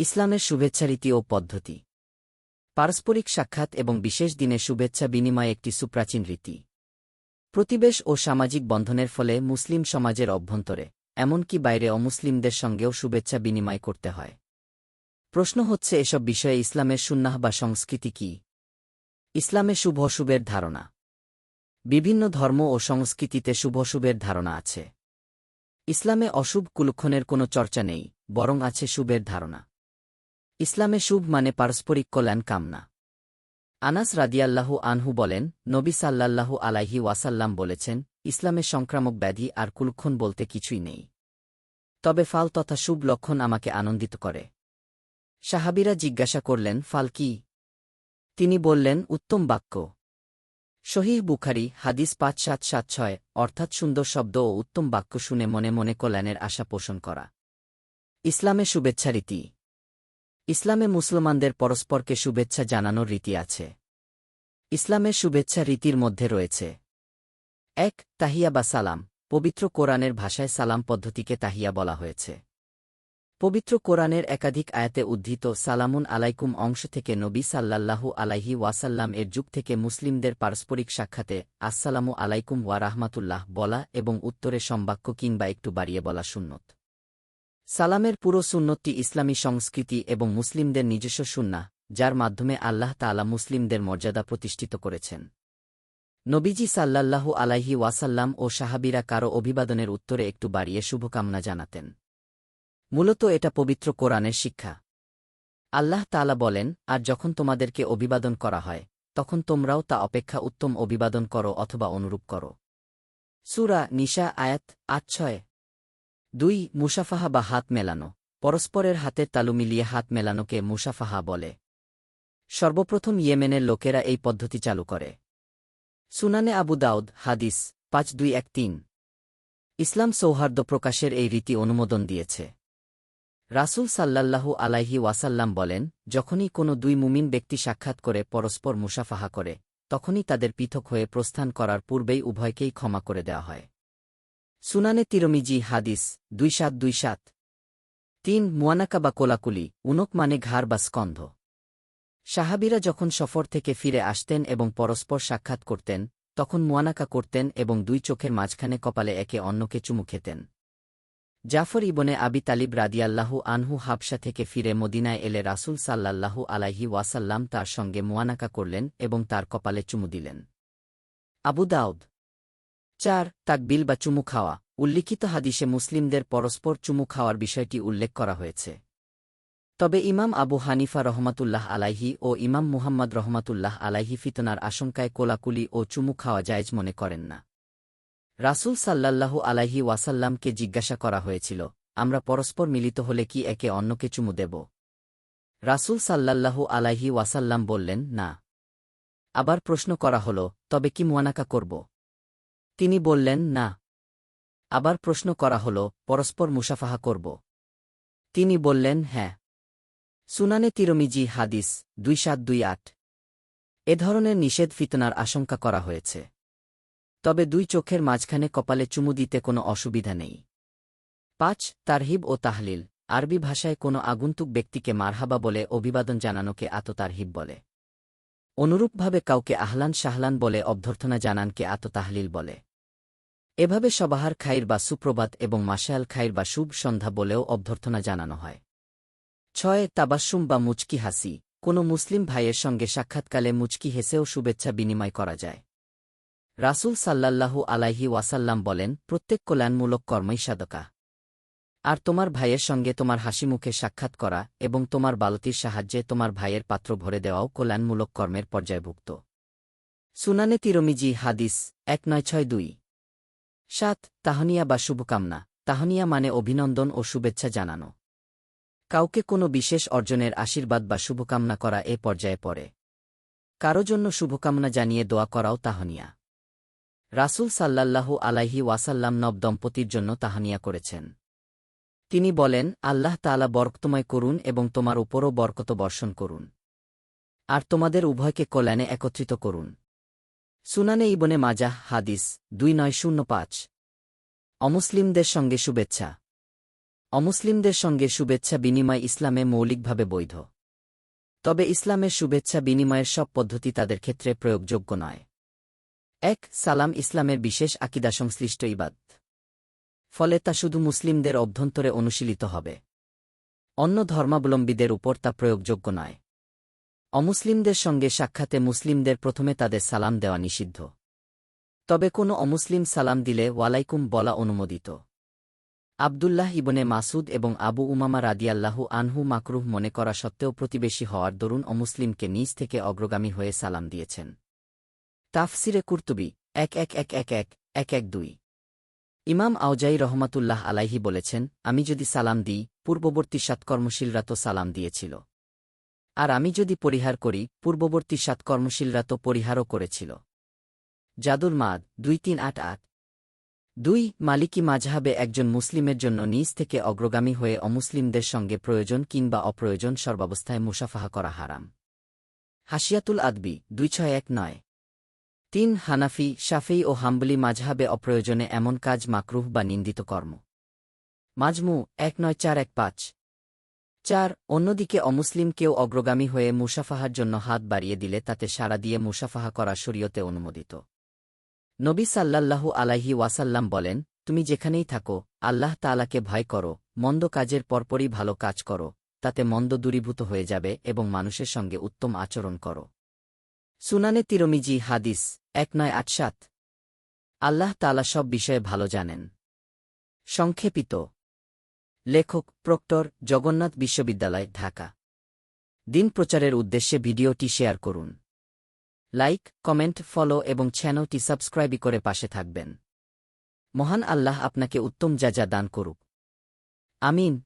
ইসলামের শুভেচ্ছারীতি ও পদ্ধতি। পারস্পরিক সাক্ষাৎ এবং বিশেষ দিনে শুভেচ্ছা বিনিময় একটি সুপ্রাচীন রীতি। প্রতিবেশ ও সামাজিক বন্ধনের ফলে মুসলিম সমাজের অভ্যন্তরে, এমনকি বাইরে অমুসলিমদের সঙ্গেও শুভেচ্ছা বিনিময় করতে হয়। প্রশ্ন হচ্ছে, এসব বিষয়ে ইসলামের সুন্নাহ বা সংস্কৃতি কি? ইসলামে শুভ অশুভের ধারণা। বিভিন্ন ধর্ম ও সংস্কৃতিতে শুভ অশুভের ধারণা আছে। ইসলামে অশুভ কুলক্ষণের কোনো চর্চা নেই, বরং আছে শুভের ধারণা। ইসলামে শুভ মানে পারস্পরিক কল্যাণ কামনা। আনাস রাদিয়াল্লাহু আনহু বলেন, নবী সাল্লাল্লাহু আলাইহি ওয়াসাল্লাম বলেছেন, ইসলামে সংক্রামক ব্যাধি আর কুলক্ষণ বলতে কিছুই নেই। তবে ফাল তথা শুভ লক্ষণ আমাকে আনন্দিত করে। সাহাবিরা জিজ্ঞাসা করলেন, ফাল কি? তিনি বললেন, উত্তম বাক্য। শহীহ বুখারি, হাদিস পাঁচ সাত সাত ছয়, অর্থাৎ সুন্দর শব্দ ও উত্তম বাক্য শুনে মনে মনে কল্যাণের আশা পোষণ করা। ইসলামে শুভেচ্ছা রীতি ইসলামে মুসলমানদের পরস্পরকে শুভেচ্ছা জানানোর রীতি আছে। ইসলামের শুভেচ্ছা রীতির মধ্যে রয়েছে। এক, তাহিয়া বা সালাম। পবিত্র কোরআনের ভাষায় সালাম পদ্ধতিকে তাহিয়া বলা হয়েছে। পবিত্র কোরআনের একাধিক আয়াতে উদ্ধৃত সালামুন আলাইকুম অংশ থেকে নবী সাল্লাল্লাহু আলাইহি ওয়াসাল্লাম এর যুগ থেকে মুসলিমদের পারস্পরিক সাক্ষাতে আসসালামু আলাইকুম ওয়া রাহমাতুল্লাহ বলা এবং উত্তরে সম্বাক্য কিংবা একটু বাড়িয়ে বলা সুন্নত। সালামের পুরো সুন্নতটি ইসলামী সংস্কৃতি এবং মুসলিমদের নিজস্ব সুন্না যার মাধ্যমে আল্লাহ তালা মুসলিমদের মর্যাদা প্রতিষ্ঠিত করেছেন। নবীজি সাল্লাল্লাহু আলাইহি ওয়াসাল্লাম ও সাহাবিরা কারও অভিবাদনের উত্তরে একটু বাড়িয়ে শুভকামনা জানাতেন। মূলত এটা পবিত্র কোরআনের শিক্ষা। আল্লাহ তালা বলেন, আর যখন তোমাদেরকে অভিবাদন করা হয়, তখন তোমরাও তা অপেক্ষা উত্তম অভিবাদন করো অথবা অনুরূপ করো। সুরা নিশা আয়াত আট ছয় দুই, মুসাফাহা বা হাত মেলানো। পরস্পরের হাতের তালু মিলিয়ে হাত মেলানোকে মুসাফাহা বলে। সর্বপ্রথম ইয়েমেনের লোকেরা এই পদ্ধতি চালু করে। সুনানে আবু দাউদ, হাদিস, পাঁচ, দুই, এক, তিন। ইসলাম সৌহার্দ্য প্রকাশের এই রীতি অনুমোদন দিয়েছে। রাসুল সাল্লাল্লাহু আলাইহি ওয়াসাল্লাম বলেন, যখনই কোনো দুই মুমিন ব্যক্তি সাক্ষাৎ করে পরস্পর মুসাফাহা করে, তখনই তাদের পৃথক হয়ে প্রস্থান করার পূর্বেই উভয়কেই ক্ষমা করে দেওয়া হয়। সুনানে তিরমিজি হাদিস, দুই সাত দুই সাত। তিন, মুয়ানাকা বা কোলাকুলি, উনক মানে ঘাড় বা স্কন্ধ। সাহাবিরা যখন সফর থেকে ফিরে আসতেন এবং পরস্পর সাক্ষাৎ করতেন, তখন মুয়ানাকা করতেন এবং দুই চোখের মাঝখানে কপালে একে অন্যকে চুমু খেতেন। জাফর ইবনে আবি তালিব রাদিয়াল্লাহু আনহু হাবসা থেকে ফিরে মদিনায় এলে রাসুল সাল্লাল্লাহু আলাইহি ওয়াসাল্লাম তার সঙ্গে মুয়ানাকা করলেন এবং তার কপালে চুমু দিলেন। আবু দাউদ চার, তাকবিল বা চুমু খাওয়া। উল্লিখিত হাদিসে মুসলিমদের পরস্পর চুমু খাওয়ার বিষয়টি উল্লেখ করা হয়েছে। তবে ইমাম আবু হানিফা রহমাতুল্লাহ আলাইহি ও ইমাম মুহাম্মদ রহমাতুল্লাহ আলাইহি ফিতনার আশঙ্কায় কোলাকুলি ও চুমু খাওয়া জায়জ মনে করেন না। রাসুল সাল্লাল্লাহু আলাইহি ওয়াসাল্লামকে জিজ্ঞাসা করা হয়েছিল, আমরা পরস্পর মিলিত হলে কি একে অন্যকে চুমু দেব? রাসুল সাল্লাল্লাহু আলাইহি ওয়াসাল্লাম বললেন, না। আবার প্রশ্ন করা হল, তবে কি মোয়ানাকা করব? তিনি বললেন, না। আবার প্রশ্ন করা হল, পরস্পর মুসাফাহা করব? তিনি বললেন হ্যাঁ। সুনানে তিরমিজি, হাদিস দুই সাত দুই আট। এ ধরনের নিষেধ ফিতনার আশঙ্কা করা হয়েছে। তবে দুই চোখের মাঝখানে কপালে চুমু দিতে কোনো অসুবিধা নেই। পাঁচ, তারহিব ও তাহলিল। আরবি ভাষায় কোনো আগন্তুক ব্যক্তিকে মারহাবা বলে অভিবাদন জানানোকে আততারহিব বলে। অনুরূপভাবে কাউকে আহলান শাহলান বলে অভ্যর্থনা জানানকে আততাহলিল বলে। এভাবে সবাহার খাইর বা সুপ্রভাত এবং মাসায়াল খাইর বা শুভ সন্ধ্যা বলেও অভ্যর্থনা জানানো হয়। ছয় তাবাসুম বা মুচকি হাসি। কোনো মুসলিম ভাইয়ের সঙ্গে সাক্ষাৎকালে মুচকি হেসেও শুভেচ্ছা বিনিময় করা যায়। রাসুল সাল্লাল্লাহু আলাইহি ওয়াসাল্লাম বলেন, প্রত্যেক কল্যাণমূলক কর্মই সাদকা। আর তোমার ভাইয়ের সঙ্গে তোমার হাসি মুখে সাক্ষাৎ করা এবং তোমার বালতির সাহায্যে তোমার ভাইয়ের পাত্র ভরে দেওয়াও কল্যাণমূলক কর্মের পর্যায়ভুক্ত। সুনানে তিরমিজি হাদিস, এক নয় ছয় দুই। সাত, তাহনিয়া বা শুভকামনা। তাহনিয়া মানে অভিনন্দন ও শুভেচ্ছা জানানো। কাউকে কোনো বিশেষ অর্জনের আশীর্বাদ বা শুভকামনা করা এ পর্যায়ে পড়ে। কারও জন্য শুভকামনা জানিয়ে দোয়া করাও তাহনিয়া। রাসুল সাল্লাল্লাহু আলাইহি ওয়াসাল্লাম নব দম্পতির জন্য তাহানিয়া করেছেন। তিনি বলেন, আল্লাহ তালা বরকতময় করুন এবং তোমার উপরও বরকত বর্ষণ করুন। আর তোমাদের উভয়কে কল্যাণে একত্রিত করুন। সুনানে ইবনে মাজাহ, হাদিস দুই নয় শূন্য পাঁচ। অমুসলিমদের সঙ্গে শুভেচ্ছা। অমুসলিমদের সঙ্গে শুভেচ্ছা বিনিময় ইসলামে মৌলিকভাবে বৈধ। তবে ইসলামের শুভেচ্ছা বিনিময়ের সব পদ্ধতি তাদের ক্ষেত্রে প্রয়োগযোগ্য নয়। এক, সালাম ইসলামের বিশেষ আকিদা সংশ্লিষ্ট ইবাদ। ফলে তা শুধু মুসলিমদের অভ্যন্তরে অনুশীলিত হবে। অন্য ধর্মাবলম্বীদের উপর তা প্রয়োগযোগ্য নয়। অমুসলিমদের সঙ্গে সাক্ষাতে মুসলিমদের প্রথমে তাদের সালাম দেওয়া নিষিদ্ধ। তবে কোনো অমুসলিম সালাম দিলে ওয়ালাইকুম বলা অনুমোদিত। আবদুল্লাহ ইবনে মাসুদ এবং আবু উমামা রাদিয়াল্লাহু আনহু মাকরুহ মনে করা সত্ত্বেও প্রতিবেশী হওয়ার দরুন অমুসলিমকে নিজ থেকে অগ্রগামী হয়ে সালাম দিয়েছেন। তাফসিরে কুর্তুবি, এক এক এক এক এক এক এক দুই। ইমাম আওজাই রহমাতুল্লাহ আলাইহি বলেছেন, আমি যদি সালাম দিই, পূর্ববর্তী সৎকর্মশীলরা তো সালাম দিয়েছিল। আর আমি যদি পরিহার করি, পূর্ববর্তী সাত কর্মশীলরা তো পরিহারও করেছিল। জাদুর মাদ, দুই তিন আট আট। দুই, মালিকি মাঝহাবে একজন মুসলিমের জন্য নিজ থেকে অগ্রগামী হয়ে অমুসলিমদের সঙ্গে প্রয়োজন কিংবা অপ্রয়োজন সর্বাবস্থায় মুসাফাহা করা হারাম। হাসিয়াতুল আদবি, দুই ছয় এক নয়। তিন, হানাফি, শাফেই ও হাম্বলি মাঝহাবে অপ্রয়োজনে এমন কাজ মাকরুহ বা নিন্দিত কর্ম। মাজমু, এক নয় চার এক পাঁচ। চার, অন্যদিকে অমুসলিম কেউ অগ্রগামী হয়ে মুসাফাহার জন্য হাত বাড়িয়ে দিলে তাতে সাড়া দিয়ে মুসাফাহা করা শরীয়তে অনুমোদিত। নবী সাল্লাল্লাহু আলাইহি ওয়াসাল্লাম বলেন, তুমি যেখানেই থাকো, আল্লাহ তালাকে ভয় করো, মন্দ কাজের পরপরই ভালো কাজ করো, তাতে মন্দ দূরীভূত হয়ে যাবে এবং মানুষের সঙ্গে উত্তম আচরণ করো। সুনানে তিরমিজি হাদিস এক নয় আট সাত। আল্লাহ তালা সব বিষয়ে ভালো জানেন। সংক্ষেপিত লেখক প্রক্টর জগন্নাথ বিশ্ববিদ্যালয়, ঢাকা। দিন প্রচারের উদ্দেশ্যে ভিডিওটি শেয়ার করুন। লাইক, কমেন্ট, ফলো এবং চ্যানেলটি সাবস্ক্রাইব করে পাশে থাকবেন। মহান আল্লাহ আপনাকে উত্তম যা যা দান করুক। আমিন।